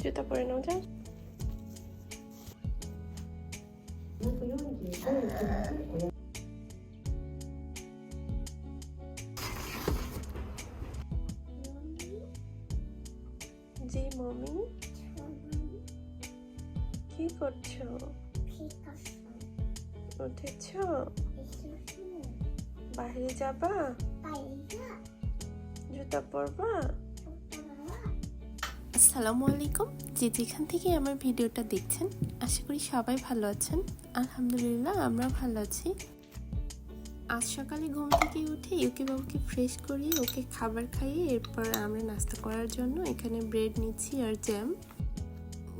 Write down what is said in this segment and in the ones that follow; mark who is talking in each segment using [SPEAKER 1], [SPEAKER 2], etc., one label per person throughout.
[SPEAKER 1] জুতা পরে নাও যাও। জি মমি। কি করছ? উঠেছ? বাইরে যাবা? পরবা আসসালামু আলাইকুম। যে যেখান থেকে আমার ভিডিওটা দেখছেন, আশা করি সবাই ভালো আছেন। আলহামদুলিল্লাহ আমরা ভালো আছি। আজ সকালে ঘুম থেকে উঠে ইউকে বাবুকে ফ্রেশ করিয়ে ওকে খাবার খাইয়ে এরপর আমরা নাস্তা করার জন্য এখানে ব্রেড নিচ্ছি আর জ্যাম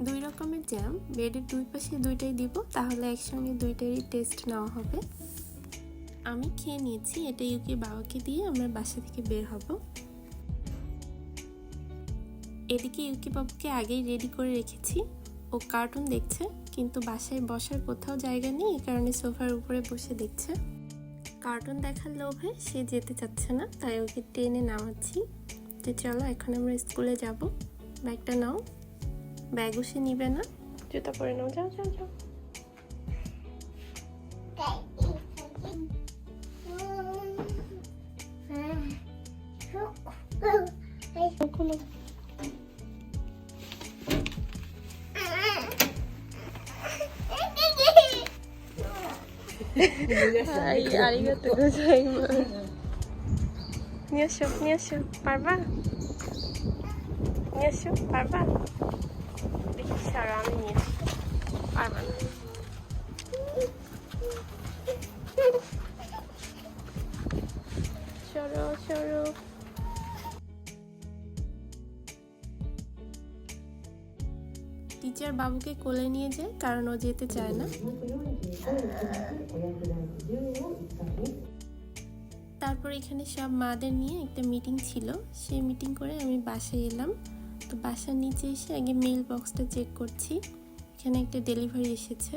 [SPEAKER 1] দুই রকমের জ্যাম ব্রেডের দুই পাশে দুইটাই দিব, তাহলে একসঙ্গে দুইটারই টেস্ট নেওয়া হবে। আমি খেয়ে নিয়েছি, এটা ইউকে বাবাকে দিয়ে আমরা বাসা থেকে বের হব। এদিকে ইউকি বাবুকে আগেই রেডি করে রেখেছি। ও কার্টুন দেখছে কিন্তু বাসায় বসার কোথাও জায়গা নেই এই কারণে সোফার উপরে বসে দেখছে। কার্টুন দেখার লোভে সে যেতে চাচ্ছে না তাই ওকে ট্রেনে নামাচ্ছি। যে চলো এখন আমরা স্কুলে যাব। ব্যাগটা নাও। ব্যাগও সে নিবে না। জুতা পরে নাও। যাও যাও যাও। はい、ありがとうございます。にゃしょ、にゃしょ、パパ。にゃしょ、パパ。Bir kişi aranın yeri. Parmağını. Teacher বাবুকে কোলে নিয়ে যায়, কারণ ও যেতে চায় না। তারপর এখানে সব মাদের নিয়ে একটা মিটিং ছিল। সেই মিটিং করে আমি বাসায় এলাম। তো বাসার নিচে এসে আগে মেল বক্সটা চেক করছি। এখানে একটা ডেলিভারি এসেছে।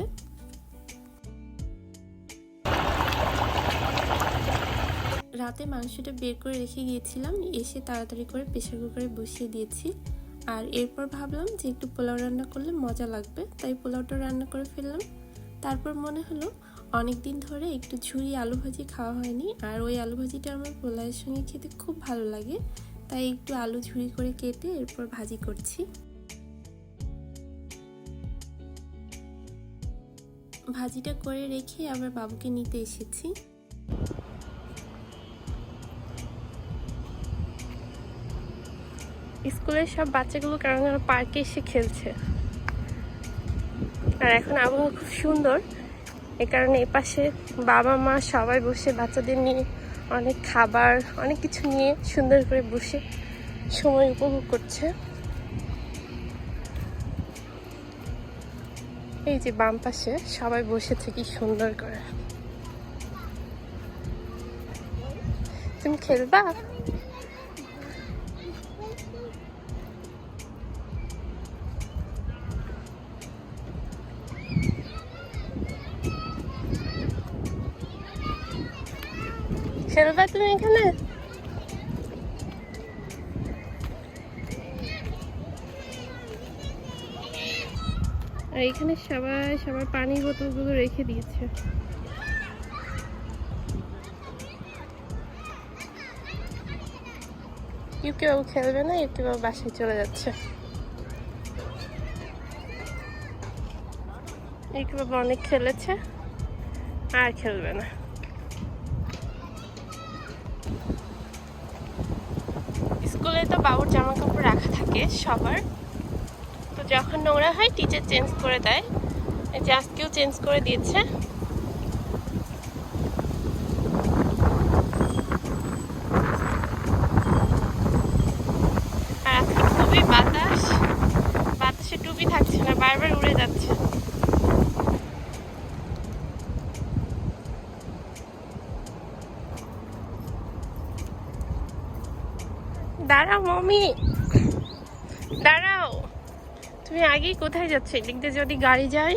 [SPEAKER 1] রাতে মাংসটা বের করে রেখে গিয়েছিলাম। এসে তাড়াতাড়ি করে প্রেশার কুকারে বসিয়ে দিয়েছি। আর এরপর ভাবলাম যে একটু পোলাও রান্না করলে মজা লাগবে, তাই পোলাওটা রান্না করে ফেললাম। তারপর মনে হলো অনেক দিন ধরে একটু ঝুরি আলু ভাজি খাওয়া হয়নি, আর ওই আলু ভাজিটা আমার পোলাওয়ের সঙ্গে খেতে খুব ভালো লাগে। তাই একটু আলু ঝুরি করে কেটে এরপর ভাজি করছি। ভাজিটা করে রেখে আবার বাবুকে নিতে এসেছি। স্কুলের সব বাচ্চাগুলো কারণ পার্কে এসে খেলছে। আর এখন আবহাওয়া খুব সুন্দর। এ কারণে এ পাশে বাবা, মা সবাই বসে বাচ্চাদের নিয়ে অনেক খাবার, অনেক কিছু নিয়ে সুন্দর করে বসে সময় উপভোগ করছে। এই যে বাম পাশে সবাই বসেছে কি সুন্দর করে। তুমি খেলবা? খেলবা তুমি এখানে। আর এখানে সবাই, সবার পানির বোতলগুলো রেখে দিয়েছে। ইউকে বাবু খেলবে না ইউকে বাবু বাসায় চলে যাচ্ছে। ইউকে বাবু অনেক খেলেছে, আর খেলবে না। স্কুলে তো বাবুর জামা কাপড় রাখা থাকে সবার। তো যখন নোংরা হয় টিচার চেঞ্জ করে দেয়। এই যে আজকেও চেঞ্জ করে দিয়েছে আর আজকে খুবই বাতাস বাতাসে টুপি থাকছে না বারবার উড়ে যাচ্ছে মমি দাঁড়াও। তুমি আগেই কোথায় যাচ্ছ? এদিক দিয়ে যদি গাড়ি যায়।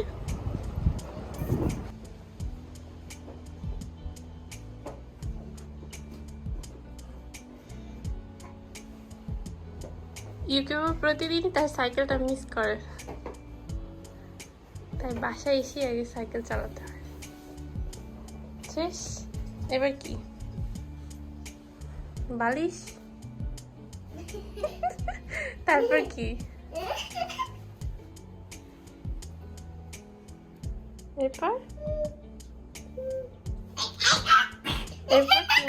[SPEAKER 1] ইউকেও প্রতিদিন তার সাইকেলটা মিস করে। তাই বাসায় এসে আগে সাইকেল চালাতে হয়। শেষ? এবার কি? বালিশ? তারপর কি? এরপর? এরপর কি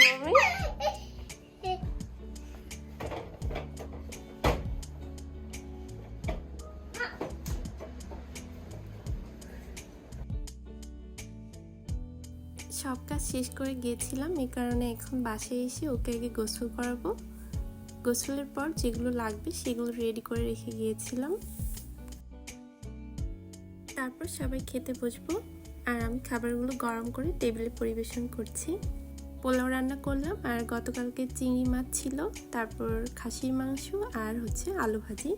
[SPEAKER 1] সব কাজ শেষ করে গিয়েছিলাম এই কারণে এখন বাসায় এসে ওকে আগে গোসল করাবো। গোসলের পর যেগুলো লাগবে সেগুলো রেডি করে রেখে গিয়েছিলাম। তারপর সবাই খেতে বসবো। আর আমি খাবারগুলো গরম করে টেবিলে পরিবেশন করছি। পোলাও রান্না করলাম আর গতকালকে চিংড়ি মাছ ছিল, তারপর খাসির মাংস আর হচ্ছে আলু ভাজি।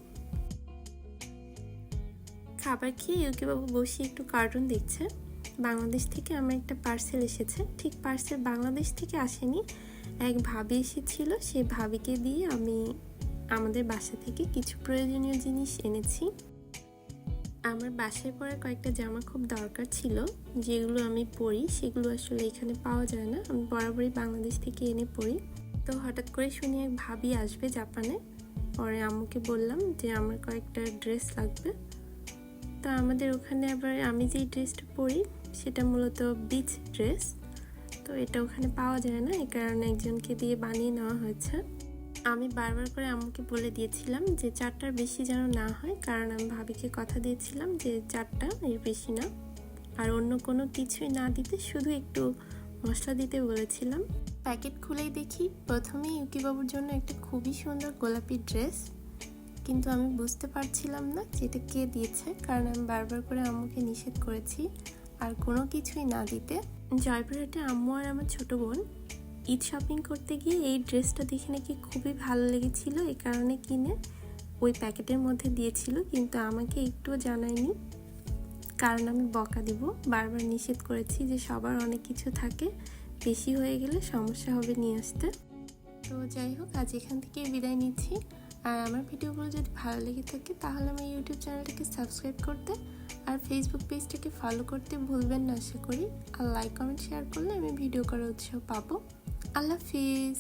[SPEAKER 1] খাবার খেয়ে ইউকে বাবু বসে একটু কার্টুন দেখছে। বাংলাদেশ থেকে আমার একটা পার্সেল এসেছে। ঠিক পার্সেল বাংলাদেশ থেকে আসেনি। এক ভাবি এসেছিল সেই ভাবিকে দিয়ে আমি আমাদের বাসা থেকে কিছু প্রয়োজনীয় জিনিস এনেছি। আমার বাসায় পরা কয়েকটা জামা খুব দরকার ছিল, যেগুলো আমি পরি, সেগুলো আসলে এখানে পাওয়া যায় না। আমি বরাবরই বাংলাদেশ থেকে এনে পরি। তো হঠাৎ করে শুনি এক ভাবি আসবে জাপানে। পরে আম্মুকে বললাম যে, আমার কয়েকটা ড্রেস লাগবে। তো আমাদের ওখানে আবার আমি যেই ড্রেসটা পরি, সেটা মূলত বিচ ড্রেস তো এটা ওখানে পাওয়া যায় না, এই কারণে একজনকে দিয়ে বানিয়ে নেওয়া হয়েছে। আমি বারবার করে আম্মুকে বলে দিয়েছিলাম যে চারটার বেশি যেন না হয়, কারণ আমি ভাবিকে কথা দিয়েছিলাম যে চারটা এর বেশি না। আর অন্য কোনো কিছুই না দিতে, শুধু একটু মশলা দিতে বলেছিলাম। প্যাকেট খুলেই দেখি প্রথমে ইউকিবাবুর জন্য একটা খুবই সুন্দর গোলাপি ড্রেস। কিন্তু আমি বুঝতে পারছিলাম না যে এটা কে দিয়েছে, কারণ আমি বারবার করে আম্মুকে নিষেধ করেছি, আর কোনো কিছুই না দিতে। জয়পুরহাটে আম্মু আর আমার ছোট বোন ঈদ শপিং করতে গিয়ে এই ড্রেসটা দেখে নাকি খুবই ভালো লেগেছিল। এই কারণে কিনে ওই প্যাকেটের মধ্যে দিয়েছিল, কিন্তু আমাকে একটুও জানায়নি। কারণ আমি বকা দিব। বারবার নিষেধ করেছি যে সবার অনেক কিছু থাকে, বেশি হয়ে গেলে সমস্যা হবে নিয়ে আসতে। তো যাই হোক, আজ এখান থেকে বিদায় নিচ্ছি। আর আমার ভিডিওগুলো যদি ভালো লেগে থাকে, তাহলে আমার ইউটিউব চ্যানেলটাকে সাবস্ক্রাইব করতে আর ফেসবুক পেজটাকে ফলো করতে ভুলবেন না, আশা করি। আর লাইক কমেন্ট শেয়ার করলে আমি ভিডিও করার উৎসাহ পাবো। আল্লাহ হাফিজ।